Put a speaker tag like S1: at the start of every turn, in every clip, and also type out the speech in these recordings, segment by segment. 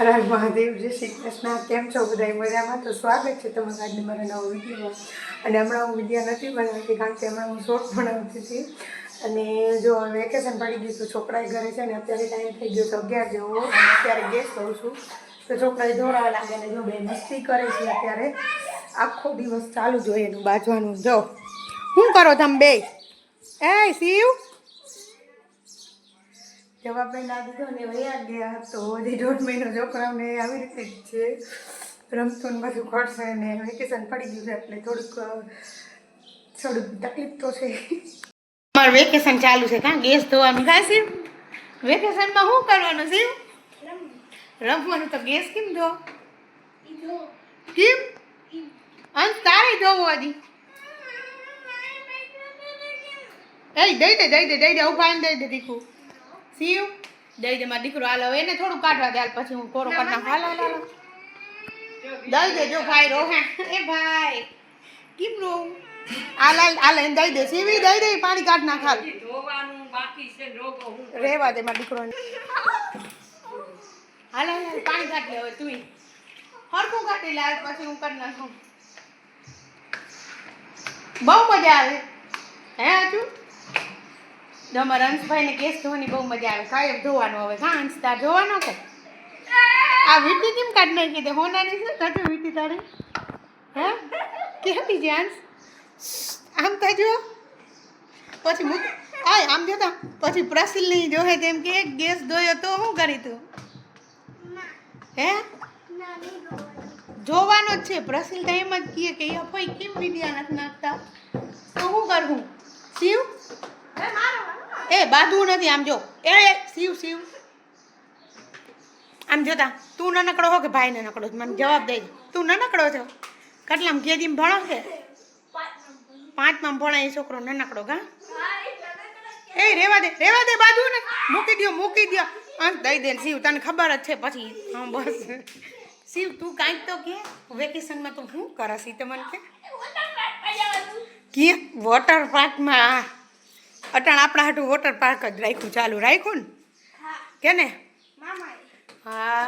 S1: હર મહાદેવ જય શ્રી કૃષ્ણ. કેમ છો બધા મજામાં? તો સ્વાગત છે તમારા આજની મારા નવો વિડીયોમાં. અને હમણાં હું વીડિયો નથી બનાવતી કારણ કે હમણાં હું શોર્ટ બનાવતી હતી. અને જો વેકેશન પડી ગયું તો છોકરાએ ઘરે છે ને અત્યારે ટાઈમ થઈ ગયો તો અગિયાર જેવો. અને અત્યારે ગેસ કરું છું. તો છોકરાએ દોડાવા લાગે ને જો બે મસ્તી કરે છે અત્યારે. આખો દિવસ ચાલુ જ હોય એનું બાજવાનું જો શું કરો તમે બે? એ, શિવ? જવાબ ના દીધો ને વયા ગયા તો હજી દોઢ મહિનો છોકરાઓને આવી રીતે જ છે. રમતું ને બધું કરશે ને વેકેશન પડી ગયું છે એટલે થોડુંક થોડુંક તકલીફ તો છે. અમારું વેકેશન ચાલુ છે કાં? ગેસ ધોવાનું કાં શિવ વેકેશનમાં શું કરવાનું શિવ રમવાનું તો ગેસ કેમ ધો? કેમ? અંત તારે ધોવો હજી. એ દઈ દે દઈ દે દઈ દે, ઊભા દઈ દે, દીકું. શિવ દઈ દે મારો દીકરો હાલો એને થોડું કાઢવા દે હાલ પછી હું કોરો કરી નાખું હાલ હાલો હાલો. દઈ દેજો ભાઈ રો એ ભાઈ કેમ રો? હાલ હાલ હાલ એને દઈ દે શિવી દઈ દે પાણી કાઢ નાખ હાલ.
S2: ધોવાનું બાકી છે રોગો હું
S1: રેવા દે મારા દીકરોને. હાલ હાલ હાલ પાણી કાઢ લે હવે તું હરખું કાઢી લે પછી હું કરી નાખું. બહુ મજા આવે. હે હજુ તમારા હંસભાઈને કેસ ધોવાની બહુ મજા આવે. કાયમ ધોવાનું હવે હા અંશ તાર ધોવાનો કે? આ વીટી કેમ કાઢ નાખી દે? હોનાની છે કાઢો વીટી તારે? હે? કેમ છે અંશ આમ તો જો. પછી મૂક આય, આમ જોતા પછી પ્રસિલ નહીં જોહે તેમ કે, ગેસ ધોયો તો શું કરી તું? હે? જોવાનો જ છે. પ્રસિલ તો એમ જ કહે કે ભાઈ કેમ વિડિયા નથી નાખતા? તો શું કરવું શિવ? એ બાંધવું નથી, આમ જો. એ શિવ શિવ. આમ જોતા, તું નનકડો હો કે ભાઈ નનકડો? મને જવાબ દે. તું નનકડો છો? કેટલામ કેદીમ ભણો છે પાંચમાં ભણે એ છોકરો નનકડો ગા. એ, રેવા દે રેવા દે બાજુ ને મૂકી દ્યો મૂકી દ્યો. અંત દઈ દે શિવ, તને ખબર જ છે. પછી, હા, બસ. શિવ, તું કાંઈક તો કે. વેકેશનમાં તું શું કરશ એ તો મને કે વોટર પાર્કમાં? અટાણ આપણા હાટું વોટર પાર્ક જ રાખ્યું ચાલુ. રાખ્યું ને? કે ને? હા.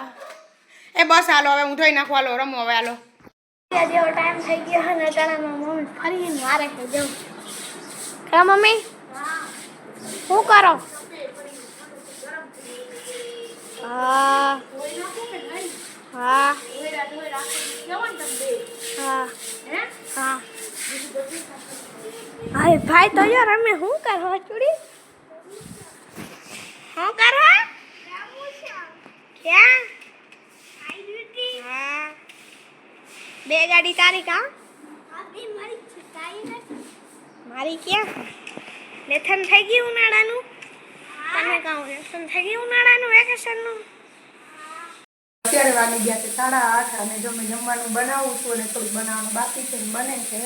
S1: એ બસ હાલો હવે હું ધોઈ નાખું. હાલો રમો હવે હાલો.
S3: જેવો ટાઈમ થઈ ગયો અને અટાણામાં મમ્મી ફરીને મારે છે કા મમ્મી? શું કરો? હા. હા. હા. હા. હાય ભાઈ તો યાર અમે શું કરો ચૂડી શું કરો ક્યાં? હા. બે ગાડી તારી કા? મારી ક્યાં? લેથન થઈ ગયું ઉનાળાનું? તમે કહું લેથન થઈ ગયું ઉનાળાનું વેકેશનનું?
S1: અત્યારે વાગી ગયા છે સાડા આઠ અને જો મેં જમવાનું બનાવું છું અને થોડું બનાવવાનું બાકી છે બને છે.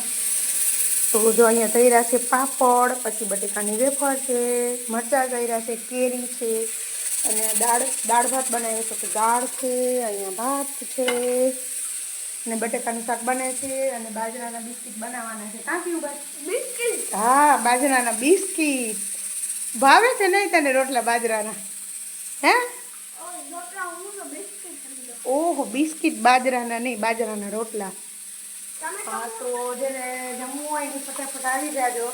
S1: તો જો અહીંયા થઈ છે પાપડ પછી બટેકાની વેફર છે મરચાં થઈ છે કેરી છે અને દાળ દાળ ભાત બનાવ્યો છે તો દાળ છે અહીંયા ભાત છે અને બટેકાનું શાક બને છે અને બાજરાના બિસ્કિટ બનાવવાના છે. કાંકી બિસ્કિટ? હા બાજરાના બિસ્કિટ. ભાવે છે નહીં તને રોટલા બાજરાના? હે? ઓહો બિસ્કિટ બાજરાના નહીં બાજરાના રોટલા. હા, તો જેને જમવું હોય એ ફટાફટ આવી જાજો.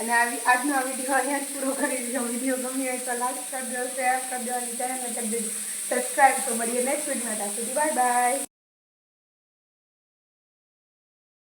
S1: અને આવી, આજનો આ વીડિયો અહીંયા જ પૂરો કરી દીધો. વીડિયો ગમ્યો હોય તો લાઈક કરજો શેર કરજો અને ચેનલને કરી દેજો. સબસ્ક્રાઈબ તો મળીએ નેક્સ્ટ વિડીયોમાં ત્યાં સુધી. Bye bye